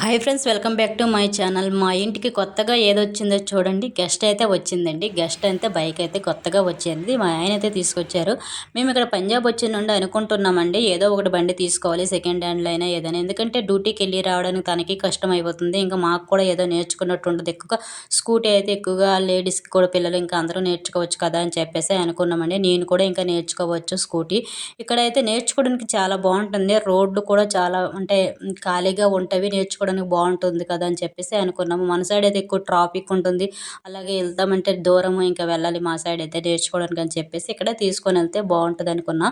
Hi friends welcome back to my channel మా ఇంటికి కొత్తగా ఏదొచ్చిందో చూడండి. గెస్ట్ అయితే వచ్చిందండి. గెస్ట్ అయితే బైక్ అయితే కొత్తగా వచ్చింది మా ఆయన అయితే తీసుకొచ్చారు. మేము ఇక్కడ పంజాబ్ వచ్చిన నుండి అనుకుంటున్నామండి. ఏదో ఒకటి బండి తీసుకోవాలి సెకండ్ హ్యాండ్లో అయినా ఏదైనా. ఎందుకంటే డ్యూటీకి వెళ్ళి రావడానికి తనకి కష్టం అయిపోతుంది. ఇంకా మాకు కూడా ఏదో నేర్చుకున్నట్టు ఉంటుంది ఎక్కువగా స్కూటీ అయితే ఎక్కువగా లేడీస్కి కూడా పిల్లలు ఇంకా అందరూ నేర్చుకోవచ్చు కదా అని చెప్పేసి అనుకున్నామండి. నేను కూడా ఇంకా నేర్చుకోవచ్చు స్కూటీ ఇక్కడైతే నేర్చుకోవడానికి చాలా బాగుంటుంది. రోడ్లు కూడా చాలా అంటే ఖాళీగా ఉంటవి. నేర్చుకోవడానికి బాగుంటుంది కదా అని చెప్పేసి అనుకున్నాము. మన సైడ్ అయితే ఎక్కువ ట్రాఫిక్ ఉంటుంది. అలాగే వెళ్తామంటే దూరము ఇంకా వెళ్ళాలి మా సైడ్ అయితే నేర్చుకోవడానికి అని చెప్పేసి ఇక్కడ తీసుకొని వెళ్తే బాగుంటుంది అనుకున్నా.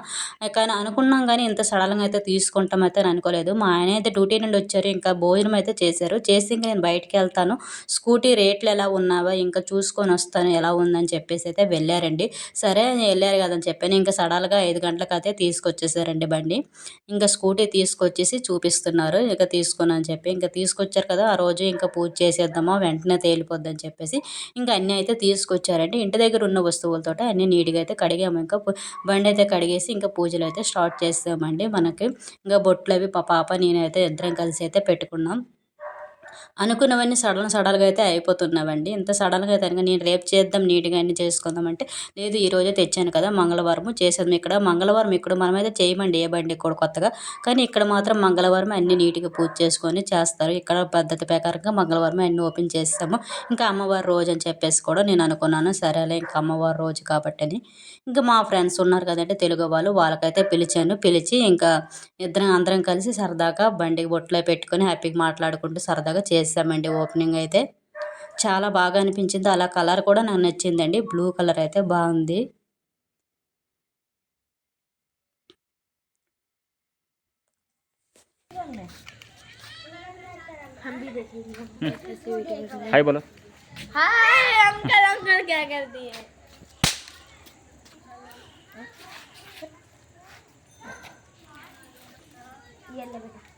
కానీ అనుకున్నాం కానీ ఇంత సడన్గా అయితే తీసుకుంటాం అయితే అనుకోలేదు. మా ఆయన అయితే డ్యూటీ నుండి వచ్చారు ఇంకా భోజనం అయితే చేశారు. చేసి ఇంకా నేను బయటికి వెళ్తాను. స్కూటీ రేట్లు ఎలా ఉన్నావా? ఇంకా చూసుకొని వస్తాను ఎలా ఉందని చెప్పేసి అయితే వెళ్ళారండి. సరే వెళ్ళారు కదని చెప్పాను. ఇంకా సడన్గా ఐదు గంటలకు అయితే తీసుకొచ్చేసారండి బండి. ఇంకా స్కూటీ తీసుకొచ్చేసి చూపిస్తున్నారు. ఇంకా తీసుకున్నాను అని చెప్పి ఇంకా తీసుకొచ్చారు కదా ఆ రోజు ఇంకా పూజ చేసేద్దామా వెంటనే తేలిపోద్దని చెప్పేసి ఇంకా అన్నీ అయితే తీసుకొచ్చారండి. ఇంటి దగ్గర ఉన్న వస్తువులతో అన్నీ నీట్గా అయితే కడిగాము. ఇంకా బండి అయితే కడిగేసి ఇంకా పూజలు అయితే స్టార్ట్ చేస్తామండి. మనకి ఇంకా బొట్లు అవి పాప నేనైతే ఇద్దరం కలిసి అయితే పెట్టుకున్నాం. అనుకున్నవన్నీ సడన్ సడన్గా అయితే అయిపోతున్నావండి. ఇంత సడన్గా అయితే నేను రేపు చేద్దాం నీట్గా అన్ని చేసుకుందాం అంటే లేదు ఈరోజే తెచ్చాను కదా మంగళవారం చేసేద్దాం ఇక్కడ. మంగళవారం ఇక్కడ మనమైతే చేయమండి ఏ బండి కూడా కొత్తగా. కానీ ఇక్కడ మాత్రం మంగళవారం అన్ని నీట్గా పూజ చేసుకొని చేస్తారు. ఇక్కడ పద్ధతి ప్రకారంగా మంగళవారం అన్ని ఓపెన్ చేస్తాము. ఇంకా అమ్మవారి రోజు అని చెప్పేసి కూడా నేను అనుకున్నాను. సరేలే ఇంకా అమ్మవారి రోజు కాబట్టి అని ఇంకా మా ఫ్రెండ్స్ ఉన్నారు కదంటే తెలుగు వాళ్ళు వాళ్ళకైతే పిలిచాను. పిలిచి ఇంకా ఇద్దరం అందరం కలిసి సరదాగా బండికి బొట్లో పెట్టుకొని హ్యాపీగా మాట్లాడుకుంటూ సరదాగా చేసామండి ఓపెనింగ్ అయితే చాలా బాగా అనిపించింది అలా కలర్ కూడా నాకు నచ్చిందండి బ్లూ కలర్ అయితే బాగుంది हाय बोलो हाय अंकल अंकल क्या कर दिए ये ले बेटा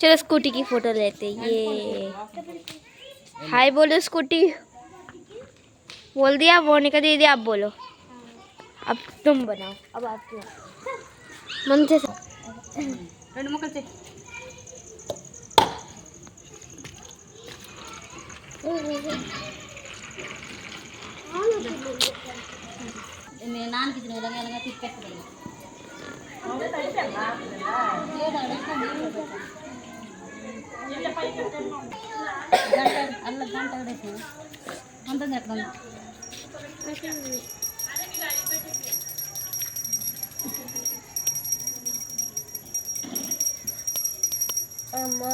चलो स्कूटी की फ़ोटो लेते ये। हाय बोलो स्कूटी। बोल दिया मोनिका दीदी आप बोलो। अब तुम बनाओ। अब आप क्यों मन से Oh, నేను నాన్నకి ఇచ్చిన విధంగా ఎలాగా తిప్పెట్టలేదు అల్ల గంట వేసిన ఉంటుంది ఎక్కడ అమ్మా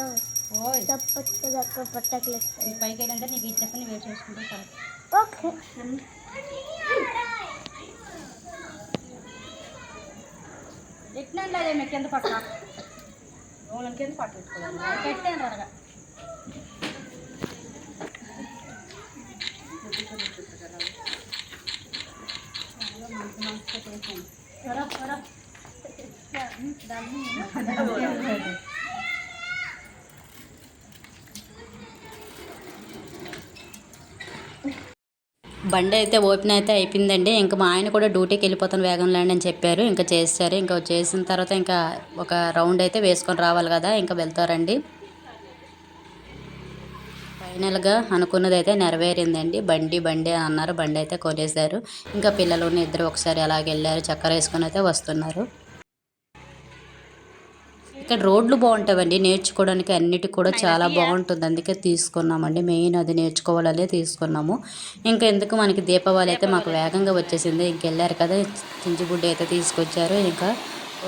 పైకి వెళ్ళంటే నీకు ఇచ్చేస్తాను వేరు చేసుకుంటూ ఓకే. కింద లేదు నూనె కింద పట్ట పెట్టాను త్వరగా. పట్టు పెట్టుకోవాలి దాన్ని బండి అయితే ఓపెన్ అయితే అయిపోయిందండి. ఇంకా మా ఆయన కూడా డ్యూటీకి వెళ్ళిపోతాను వేగం ల్యాండ్ అని చెప్పారు. ఇంకా చేస్తారు. ఇంకా చేసిన తర్వాత ఇంకా ఒక రౌండ్ అయితే వేసుకొని రావాలి కదా ఇంకా వెళ్తారండి. ఫైనల్గా అనుకున్నది అయితే నెరవేరిందండి. బండి బండి అన్నారు. బండి అయితే కొనేశారు. ఇంకా పిల్లలు ఇద్దరు ఒకసారి అలాగ వెళ్ళారు చక్కెర వేసుకొని అయితే వస్తున్నారు. ఇక్కడ రోడ్లు బాగుంటాయండి నేర్చుకోవడానికి అన్నిటికి కూడా చాలా బాగుంటుంది. అందుకే తీసుకున్నామండి. మెయిన్ అది నేర్చుకోవాలనే తీసుకున్నాము. ఇంకా ఎందుకు మనకి దీపావళి అయితే మాకు వేగంగా వచ్చేసింది. ఇంక వెళ్ళారు కదా చించిబుడ్డి అయితే తీసుకొచ్చారు. ఇంకా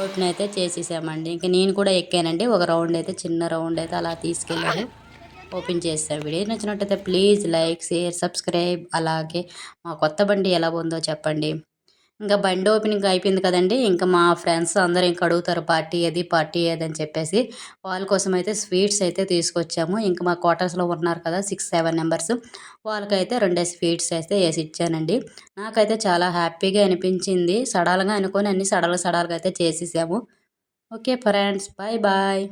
ఓపెన్ అయితే చేసేసామండి. ఇంకా నేను కూడా ఎక్కానండి. ఒక రౌండ్ అయితే చిన్న రౌండ్ అయితే అలా తీసుకెళ్ళాను ఓపెన్ చేస్తాను వీడియో. నచ్చినట్టయితే ప్లీజ్ లైక్ షేర్ సబ్స్క్రైబ్. అలాగే మా కొత్త బండి ఎలా ఉందో చెప్పండి. ఇంకా బండి ఓపెనింగ్ అయిపోయింది కదండి. ఇంకా మా ఫ్రెండ్స్ అందరూ ఇంకా అడుగుతారు పార్టీ ఏది పార్టీ అది అని చెప్పేసి. వాళ్ళ కోసం అయితే స్వీట్స్ అయితే తీసుకొచ్చాము. ఇంకా మా క్వార్టర్స్లో ఉన్నారు కదా సిక్స్ సెవెన్ నెంబర్స్ వాళ్ళకైతే రెండే స్వీట్స్ అయితే వేసి ఇచ్చానండి. నాకైతే చాలా హ్యాపీగా అనిపించింది. సడన్గా అనుకొని అన్ని సడల్ సడల్గా అయితే చేసేసాము. Okay friends bye bye